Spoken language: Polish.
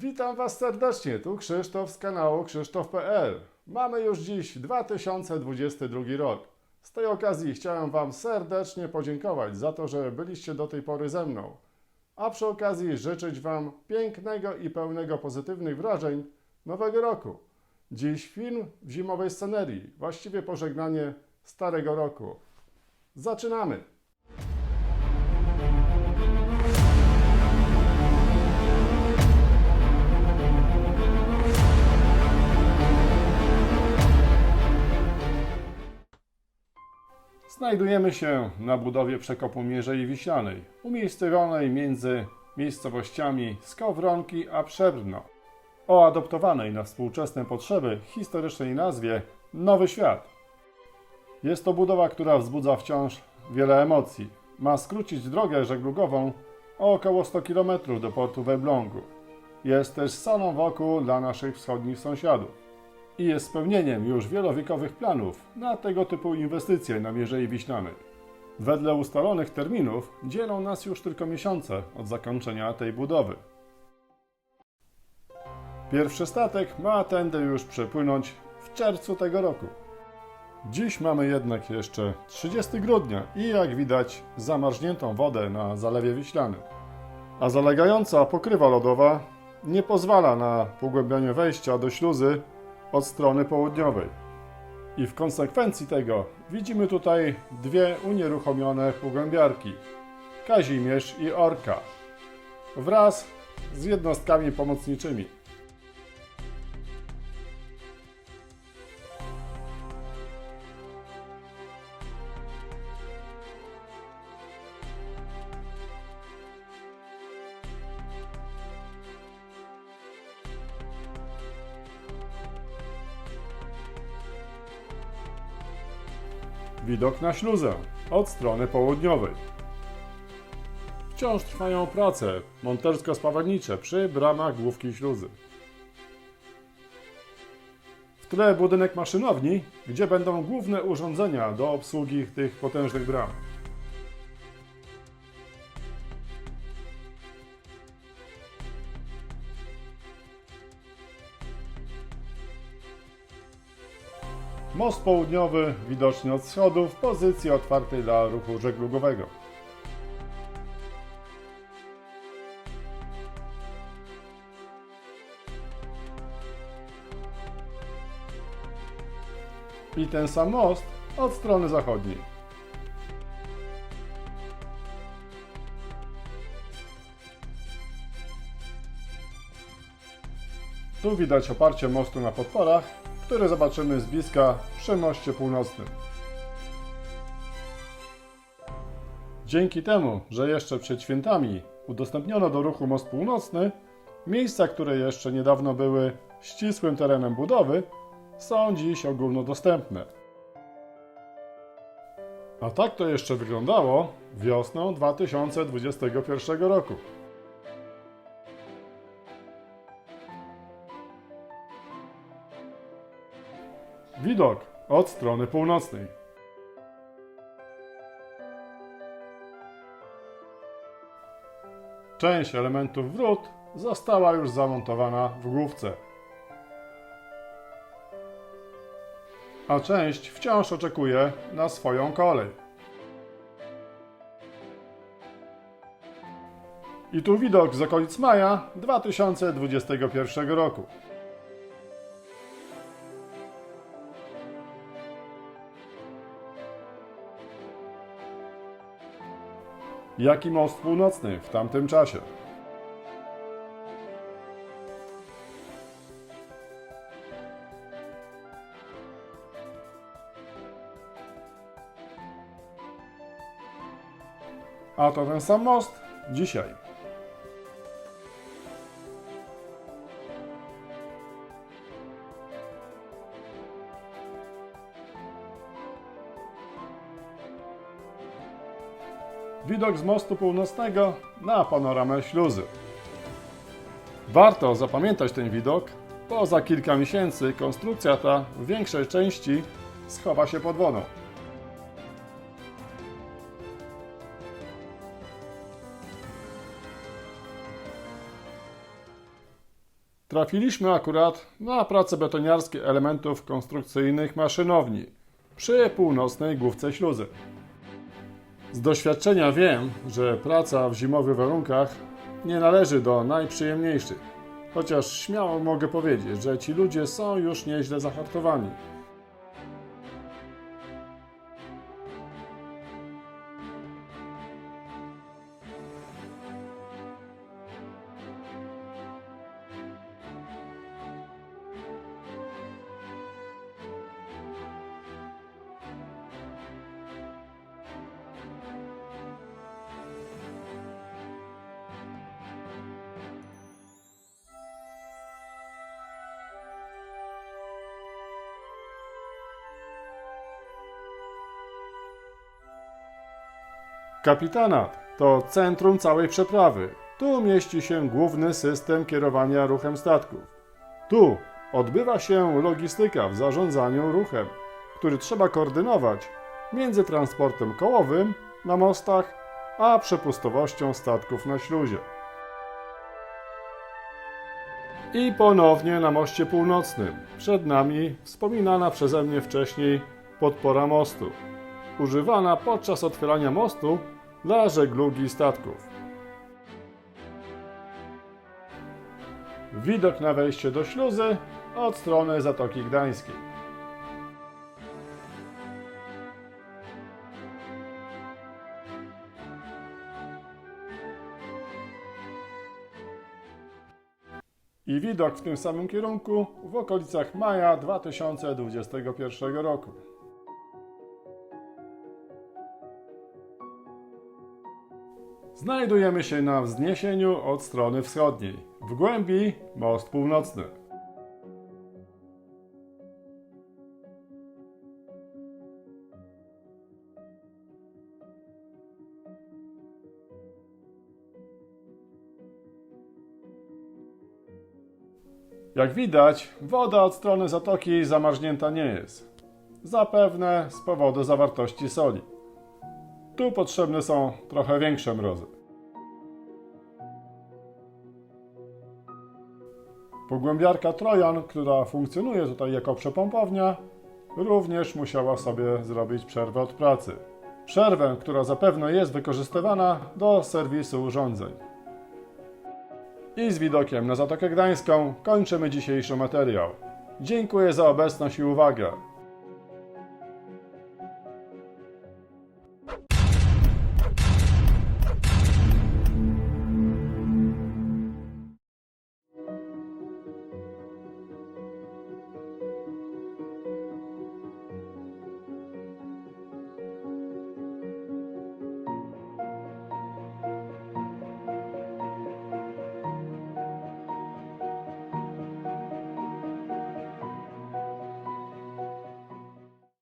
Witam Was serdecznie, tu Krzysztof z kanału Krzysztof.pl. Mamy już dziś 2022 rok. Z tej okazji chciałem Wam serdecznie podziękować za to, że byliście do tej pory ze mną. A przy okazji życzyć Wam pięknego i pełnego pozytywnych wrażeń nowego roku. Dziś film w zimowej scenerii, właściwie pożegnanie starego roku. Zaczynamy! Znajdujemy się na budowie przekopu Mierzei Wiślanej, umiejscowionej między miejscowościami Skowronki a Przebrno, o adoptowanej na współczesne potrzeby historycznej nazwie Nowy Świat. Jest to budowa, która wzbudza wciąż wiele emocji. Ma skrócić drogę żeglugową o około 100 km do portu w Elblągu. Jest też salą wokół dla naszych wschodnich sąsiadów i jest spełnieniem już wielowiekowych planów na tego typu inwestycje na Mierzei Wiślanej. Wedle ustalonych terminów dzielą nas już tylko miesiące od zakończenia tej budowy. Pierwszy statek ma tędy już przepłynąć w czerwcu tego roku. Dziś mamy jednak jeszcze 30 grudnia i jak widać zamarzniętą wodę na Zalewie Wiślanym. A zalegająca pokrywa lodowa nie pozwala na pogłębianie wejścia do śluzy od strony południowej. I w konsekwencji tego widzimy tutaj dwie unieruchomione pogłębiarki Kazimierz i Orka wraz z jednostkami pomocniczymi. Widok na śluzę od strony południowej. Wciąż trwają prace montersko-spawarnicze przy bramach główki śluzy. W tle budynek maszynowni, gdzie będą główne urządzenia do obsługi tych potężnych bram. Most południowy widoczny od schodu w pozycji otwartej dla ruchu żeglugowego. I ten sam most od strony zachodniej. Tu widać oparcie mostu na podporach, które zobaczymy z bliska przy moście północnym. Dzięki temu, że jeszcze przed świętami udostępniono do ruchu most północny, miejsca, które jeszcze niedawno były ścisłym terenem budowy, są dziś ogólnodostępne. A tak to jeszcze wyglądało wiosną 2021 roku. Widok od strony północnej. Część elementów wrót została już zamontowana w główce. A część wciąż oczekuje na swoją kolej. I tu widok z okolic maja 2021 roku. Jaki most północny w tamtym czasie? A to ten sam most dzisiaj. Widok z mostu północnego na panoramę śluzy. Warto zapamiętać ten widok, bo za kilka miesięcy konstrukcja ta w większej części schowa się pod wodą. Trafiliśmy akurat na prace betoniarskie elementów konstrukcyjnych maszynowni przy północnej główce śluzy. Z doświadczenia wiem, że praca w zimowych warunkach nie należy do najprzyjemniejszych. Chociaż śmiało mogę powiedzieć, że ci ludzie są już nieźle zahartowani. Kapitanat to centrum całej przeprawy. Tu mieści się główny system kierowania ruchem statków. Tu odbywa się logistyka w zarządzaniu ruchem, który trzeba koordynować między transportem kołowym na mostach, a przepustowością statków na śluzie. I ponownie na moście północnym. Przed nami wspominana przeze mnie wcześniej podpora mostu używana podczas otwierania mostu dla żeglugi statków. Widok na wejście do śluzy od strony Zatoki Gdańskiej. I widok w tym samym kierunku w okolicach maja 2021 roku. Znajdujemy się na wzniesieniu od strony wschodniej. W głębi most północny. Jak widać, woda od strony zatoki zamarznięta nie jest. Zapewne z powodu zawartości soli. Tu potrzebne są trochę większe mrozy. Pogłębiarka Trojan, która funkcjonuje tutaj jako przepompownia, również musiała sobie zrobić przerwę od pracy. Przerwę, która zapewne jest wykorzystywana do serwisu urządzeń. I z widokiem na Zatokę Gdańską kończymy dzisiejszy materiał. Dziękuję za obecność i uwagę.